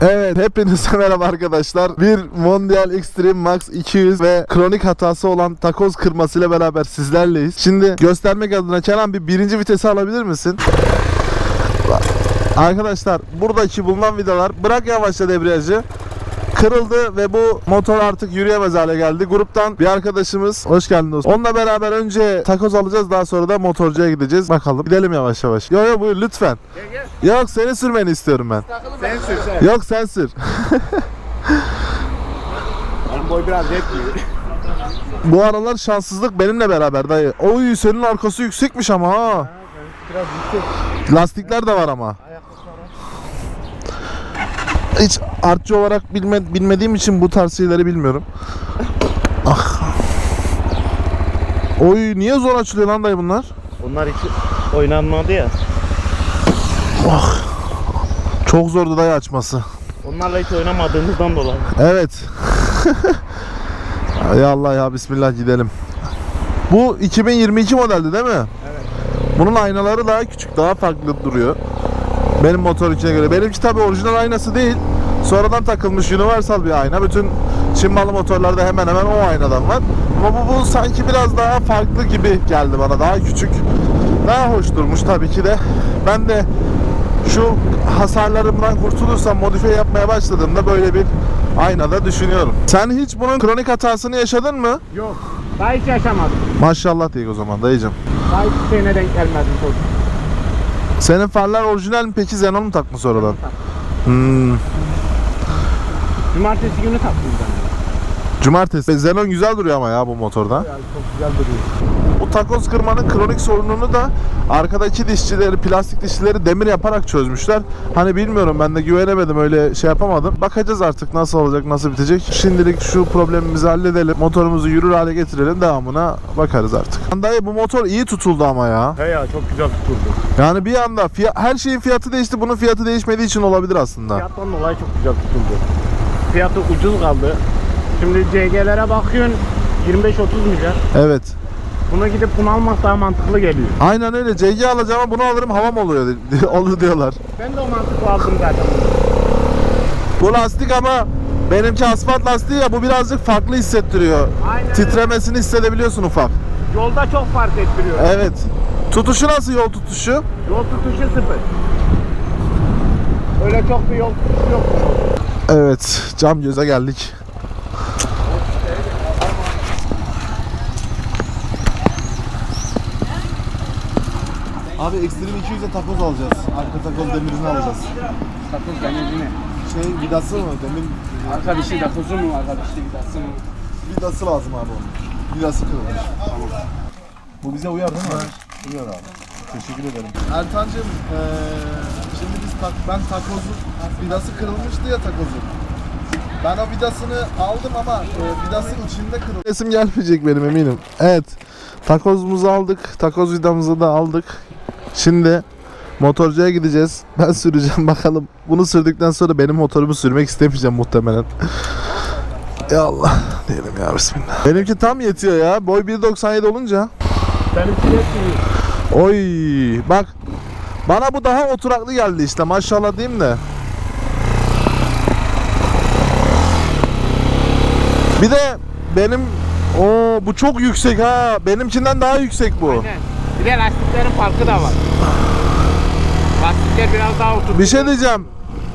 Evet hepinize merhaba arkadaşlar. Bir Mondial Extreme Max 200 ve kronik hatası olan takoz kırmasıyla beraber sizlerleyiz. Şimdi göstermek adına Kenan bir birinci vitesi alabilir misin? Arkadaşlar buradaki bulunan vidalar bırak yavaşça debriyajı kırıldı ve bu motor artık yürüyemez hale geldi. Gruptan bir arkadaşımız hoş geldin dostum. Onunla beraber önce takoz alacağız daha sonra da motorcuya gideceğiz. Bakalım gidelim yavaş yavaş. Yo yo buyur lütfen. Yok seni sürmeni istiyorum ben. Sen sür sen. Yok sen sür. Boy biraz yetmiyor. Bu aralar şanssızlık benimle beraber dayı. Oy senin arkası yüksekmiş ama ha. Biraz yüksek. Lastikler de var ama. Hiç artçı olarak bilme, bilmediğim için bu tarz şeyleri bilmiyorum. Ah. Oy niye zor açılıyor lan dayı bunlar? Onlar hiç oynanmadı ya. Çok zordu dayı açması. Onlarla hiç oynamadığımızdan dolayı. Evet. ya Allah ya bismillah gidelim. Bu 2022 modeldi değil mi? Evet. Bunun aynaları daha küçük, daha farklı duruyor. Benim motorikine göre. Benimki tabi orijinal aynası değil. Sonradan takılmış universal bir ayna. Bütün Çin malı motorlarda hemen hemen o aynadan var. Ama bu, bu sanki biraz daha farklı gibi geldi bana. Daha küçük. Daha hoş durmuş tabii ki de. Ben de şu hasarlarımdan kurtulursam modifiye yapmaya başladığımda böyle bir aynada düşünüyorum. Sen hiç bunun kronik hatasını yaşadın mı? Yok. Daha hiç yaşamadım. Maşallah diye o zaman dayıcım. Daha hiç şeyine denk gelmedim çok. Senin farlar orijinal mi peki Xenon mu takmış sonradan? Hmm. Cumartesi günü taktım ben. Cumartesi. Xenon güzel duruyor ama ya bu motorda. Yani çok güzel duruyor. Bu takoz kırmanın kronik sorununu da arkadaki dişçileri, plastik dişçileri demir yaparak çözmüşler. Hani bilmiyorum ben de güvenemedim öyle şey yapamadım. Bakacağız artık nasıl olacak, nasıl bitecek. Şimdilik şu problemimizi halledelim. Motorumuzu yürür hale getirelim. Devamına bakarız artık. Dayı bu motor iyi tutuldu ama ya. He ya çok güzel tuturdu. Yani bir anda fiya- her şeyin fiyatı değişti. Bunun fiyatı değişmediği için olabilir aslında. Fiyattan dolayı çok güzel tutuldu. Fiyatı ucuz kaldı. Şimdi CG'lere bakıyorsun 25-30 milyar. Evet. Buna gidip bunu almak daha mantıklı geliyor. Aynen öyle. CG alacağım ama bunu alırım havam oluyor olur diyorlar. Ben de o mantıklı aldım zaten. Bu lastik ama benimki asfalt lastiği ya bu birazcık farklı hissettiriyor. Aynen. Titremesini hissedebiliyorsun ufak. Yolda çok fark ettiriyor. Evet. Tutuşu nasıl yol tutuşu? Yol tutuşu sıfır. Öyle çok bir yol tutuşu yok. Evet. Cam göze geldik. Abi Extreme 200'e takoz alacağız. Arka takoz demirini alacağız. Takoz demirli Şey vidası mı? Demir Arka dişi takozu mu? Arka dişi vidası mı? vidası lazım abi onun. Vidası kırılmış. Bu bize uyar değil mi? Uyar abi. Teşekkür ederim. Ertancığım eee, tak, ben takozu vidası kırılmıştı ya takozun. Ben o vidasını aldım ama e, vidası içinde kırıldı. Resim gelmeyecek benim eminim. Evet. Takozumuzu aldık. Takoz vidamızı da aldık. Şimdi motorcuya gideceğiz. Ben süreceğim bakalım. Bunu sürdükten sonra benim motorumu sürmek istemeyeceğim muhtemelen. Ya Allah diyelim ya bismillah. Benimki tam yetiyor ya. Boy 1.97 olunca. Benimki değil. Oy bak bana bu daha oturaklı geldi işte maşallah diyeyim de. Bir de benim o bu çok yüksek ha. Benimkinden daha yüksek bu. Aynen. Bir de lastiklerin farkı da var. Lastikler biraz daha oturdu. Bir şey diyeceğim.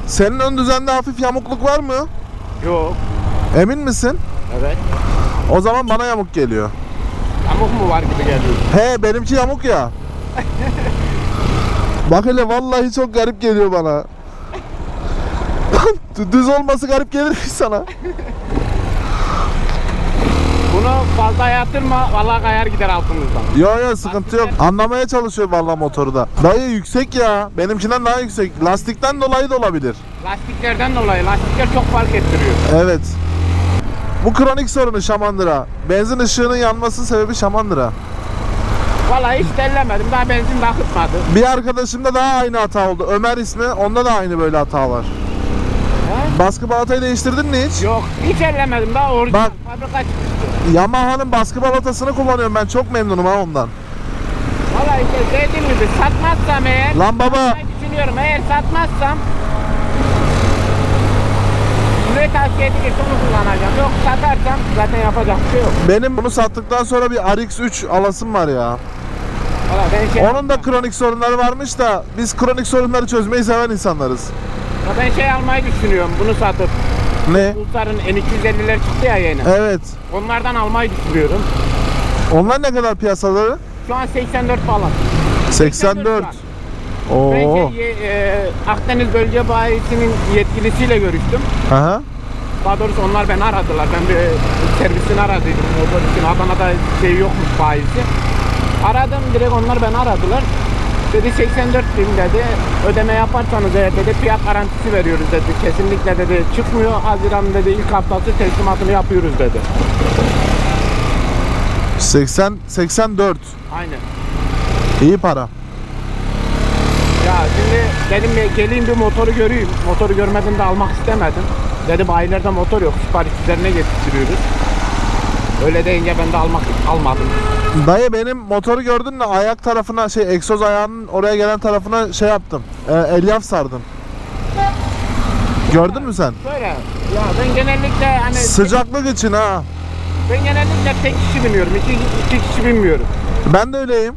Senin ön düzende hafif yamukluk var mı? Yok. Emin misin? Evet. O zaman bana yamuk geliyor. Yamuk mu var gibi geliyor. He benimki yamuk ya. Bak hele vallahi çok garip geliyor bana. Düz olması garip gelir mi sana? Bunu fazla yatırma, vallahi kayar gider altımızdan. Yo yo sıkıntı yok. Anlamaya çalışıyor vallahi motoru da. Dayı yüksek ya. Benimkinden daha yüksek. Lastikten dolayı da olabilir. Lastiklerden dolayı, lastikler çok fark ettiriyor. Evet. Bu kronik sorunu Şamandıra. Benzin ışığının yanmasının sebebi Şamandıra. Vallahi hiç tellemedim, daha benzin de akıtmadı. Bir arkadaşımda daha aynı hata oldu. Ömer ismi. Onda da aynı böyle hata var. He? Baskı balatayı değiştirdin mi hiç? Yok, hiç ellemedim daha orijinal. Bak. Fabrika çıkmıştı. Yamaha'nın baskı balatasını kullanıyorum ben. Çok memnunum ha ondan. Vallahi işte dediğim gibi satmazsam eğer, Lan baba düşünüyorum eğer satmazsam tavsiye edilirse onu kullanacağım. Yok satarsam zaten yapacak bir şey yok. Benim bunu sattıktan sonra bir RX3 alasım var ya. Ben şey, Onun da kronik sorunları varmış da biz kronik sorunları çözmeyi seven insanlarız. Ya ben şey almayı düşünüyorum bunu satıp. Ne? Pulsar'ın N250'ler çıktı ya yeni. Evet. Onlardan almayı düşünüyorum. Onlar ne kadar piyasaları? Şu an 84 falan. 84. Ben Oo. şey, e, Akdeniz Bölge Bayisi'nin yetkilisiyle görüştüm. Aha. Daha doğrusu onlar beni aradılar. Ben bir servisini aradıydım. Motor için Adana'da şey yokmuş bayisi. Direkt onlar beni aradılar. Dedi 84 bin dedi. Ödeme yaparsanız eğer dedi fiyat garantisi veriyoruz dedi. Kesinlikle dedi çıkmıyor. Haziran dedi ilk haftası teslimatını yapıyoruz dedi. 80 84. Aynen. İyi para. Ya şimdi dedim geleyim bir motoru göreyim. Motoru görmedim de almak istemedim. Dedi bayilerde motor yok. Sipariş üzerine getirtiyoruz. Öyle deyince ben de almak almadım. Dayı benim motoru gördün mü ayak tarafına şey egzoz ayağının oraya gelen tarafına şey yaptım. E, elyaf sardım. Gördün mü sen? Böyle ya ben genellikle hani Sıcaklık için ha. ben genellikle tek kişi biniyorum. İki, iki kişi binmiyorum. Ben de öyleyim.